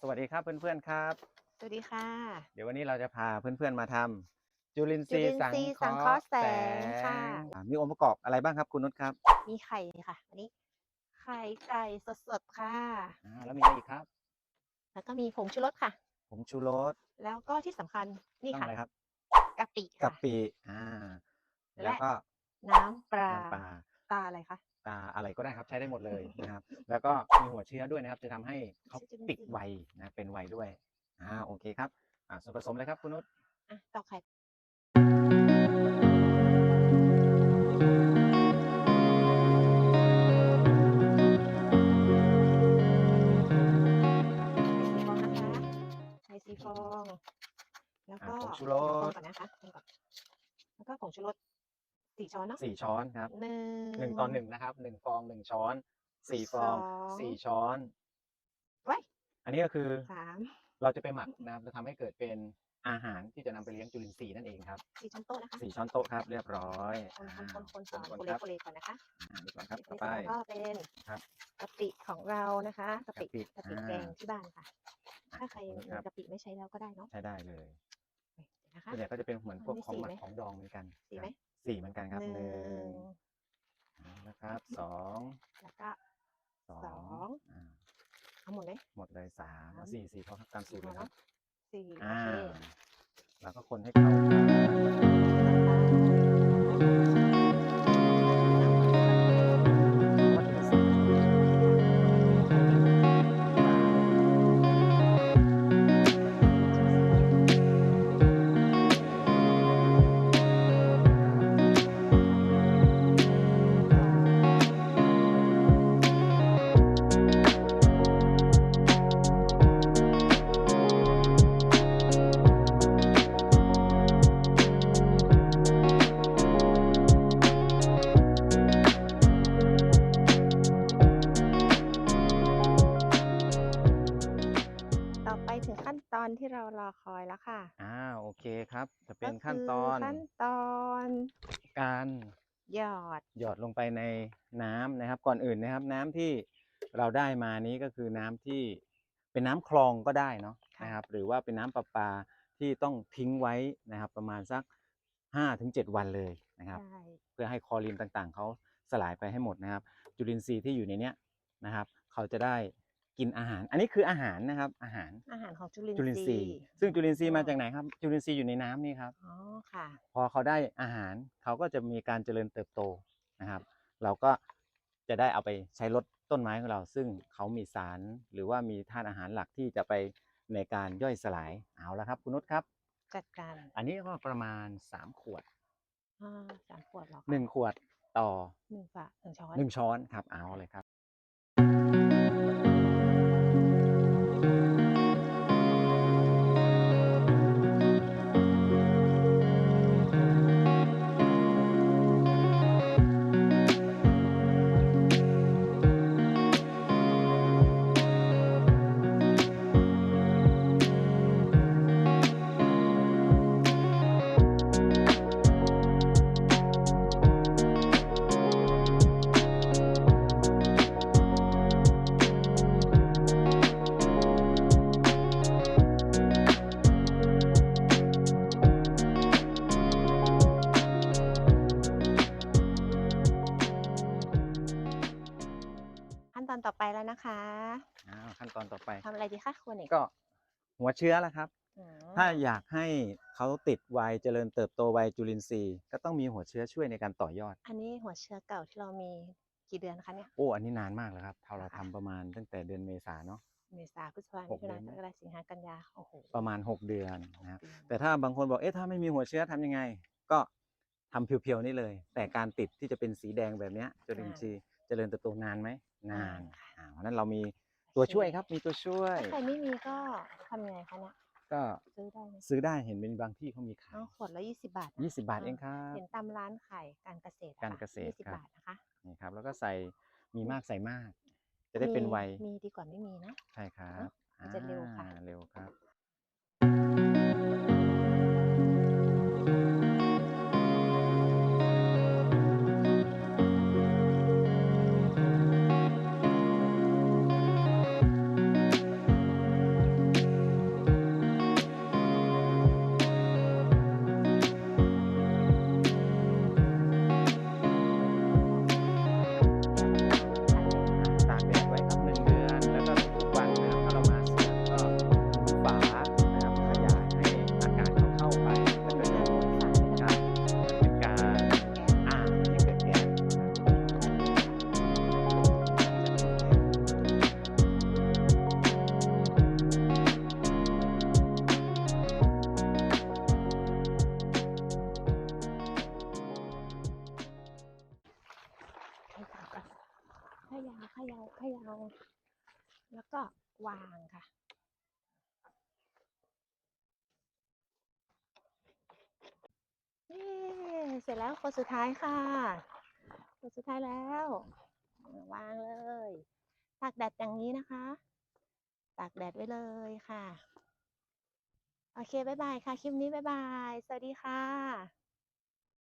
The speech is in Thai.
สวัสดีครับเพื่อนๆครับ สวัสดีค่ะ เดี๋ยววันนี้เราจะพาเพื่อนๆมาทำจุลินทรีย์จุลินสังทรีย์เคสังราะเคราะห์ห์แสงค่ะ อ่ามีองค์ประกอบอะไรบ้างครับคุณนุชครับมีไข่ค่ะอันนี้ไข่ไก่สดๆค่ะ อ่าแล้วมีอะไรอีกครับ แล้วก็มีผงชูรสค่ะผงชูรสแล้วก็ที่สำคัญนี่ต้องค่ะอะไรครับกะปิกะค่ะ ปิอ่า และ แล้วก็น้ำปลาน้ำปลา ตาอะไรคะตา อะไรก็ได้ครับใช้ได้หมดเลยนะครับ แล้วก็มีหัวเชื้อด้วยนะครับ จะทำให้เขาติดไวนะเป็นไวด้วยอ่าโอเคครับอ่าส่วนผสมเลยครับคุณนุชอะตอกไข่ใส่สีฟองนะคะใส่สีฟอง แล้วก็อ่าผงชูรคนสก่อนนะคะคนก่อนแล้วก็ผงชูรส สี่ช้อนเนาะสี่ช้อนครับหนึ่งหนึ่งต่อหนึ่งนะครับหนึ่งฟองหนึ่งช้อนสี่ฟองสองสี่ช้อนไว้อันนี้ก็คือสามเราจะไปหมักนะครับจะทำให้เกิดเป็นอาหารที่จะนำไปเลี้ยงจุลินทรีย์นั่นเองครับสี่ช้อนโต๊ะนะคะสี่ช้อนโต๊ะครับ เรียบร้อยคนอ่าคนคนคนก่อนคนโคๆเลครับโคเลก่อนนะคะอ่าดีก่อนครับเสร็ต่อจไปแล้วก็เป็นครับกะปิของเรานะคะกะปิกะปิกะปิอ่าแกงที่บ้านค่ะ ถ้าใครขอบมีคุณครับกะปิไม่ใช้แล้วก็ได้เนาะใช้ได้เลยนะคะส่วนใหญ่ก็จะเป็นเหมือนพวกมีของสี่หมักไหมของดองเหมือนกันสี่ไหมครับ สี่เหมือนกันครับหหนึ่นึ่งงเอานะครับสองแล้วก็ สอสองง อ่าเอาหมดเลย หมดเลยสามสาม สี่สี่พอครับตามสูตรเลยครับ สี่โออ่าเค แล้วก็คนให้เข้า อคอยแล้วค่ะอ่าโอเคครับ จะเป็นก็ขั้นคือตอนขั้นตอนการหยอดหยอดลงไปในน้ำนะครับ ก่อนอื่นนะครับ น้ำที่เราได้มานี้ก็คือน้ำที่เป็นน้ำคลองก็ได้เนาะค่ะนะครับ หรือว่าเป็นน้ำประปาที่ต้องทิ้งไว้นะครับ ประมาณสักห้าถึงเจ็ดวันเลยนะครับ ใช่เพื่อให้คลอรีนต่างๆ เขาสลายไปให้หมดนะครับ จุลินทรีย์ที่อยู่ในเนี้ยนะครับ เขาจะได้ กินอาหาร อันนี้คืออาหารนะครับ อาหารอาหารของจุลินจุลินททรีรีย์ย์ซึ่งจุลินทรีย์มาอ๋อจากไหนครับ จุลินทรีย์อยู่ในน้ำนี่ครับอ๋อค่ะ พอเขาได้อาหารเขาก็จะมีการเจริญเติบโตนะครับ เราก็จะได้เอาไปใช้ลดต้นไม้ของเรา ซึ่งเขามีสารหรือว่ามีธาตุอาหารหลักที่จะไปในการย่อยสลายเอาละครับ คุณนุชครับ จัดการ อันนี้ก็ประมาณ3ขวดอ่าสามขวดเหรอคะ1ขวดต่อหนึ่งฝาหนึ่งช้อน1ช้อนครับเอาเลยครับ อนต่อไปแล้วนะคะอ้าวขั้นตอนต่อไปทำอะไรดีคะควรเอกก็หัวเชื้อละครับ อืมถ้าอยากให้เขาติดไวเจริญเติบโตไวจุลินทรีย์ ก็ต้องมีหัวเชื้อช่วยในการต่อยอด อันนี้หัวเชื้อเก่าที่เรามีกี่เดือนคะเนี่ย โอ้อันนี้นานมากแล้วครับเราเราค่ะทำประมาณตั้งแต่เดือนเมษาเนาะ เมษาพฤษภาหมิกถุนาเดือน กรกฎาสิงหากันยาโอ้โหประมาณ 6 เดือนนะครับเดือนแต่ถ้าบางคนบอก เอ๊ะ ถ้าไม่มีหัวเชื้อทำยังไง ก็ทำเพียวๆนี่เลย แต่การติดที่จะเป็นสีแดงแบบเนี้ยจุลินทรีย์ เจริญเติบโตนานไหมนานค่ะอ่าเพราะฉะนั้นเรามีตัวช่วยครับมีตัวช่วยถ้าใครไม่มีก็ทำยังไงคะเนี่ยก็ซื้อได้ไหมซื้อได้เห็นเป็นบางที่เขามีขาอ๋อยขวดละยี่สิบบาทนะ20บาทเองครับเห็นตามร้านขายการเกษตรอะการค่ะเกษตรยี่สิบครับบาทนะคะนี่ครับ แล้วก็ใส่มีมากใส่มาก จะได้เป็นไวมีดีกว่าไม่มีนะใช่ครับมันจะเร็วค่ะอ่าเร็วครับ แล้วก็วางค่ะเย้เสร็จแล้วคนสุดท้ายค่ะคนสุดท้ายแล้ว วางเลยตากแดดอย่างนี้นะคะ ตากแดดไว้เลยค่ะ โอเค บ๊ายบายค่ะ คลิปนี้บ๊ายบาย สวัสดีค่ะ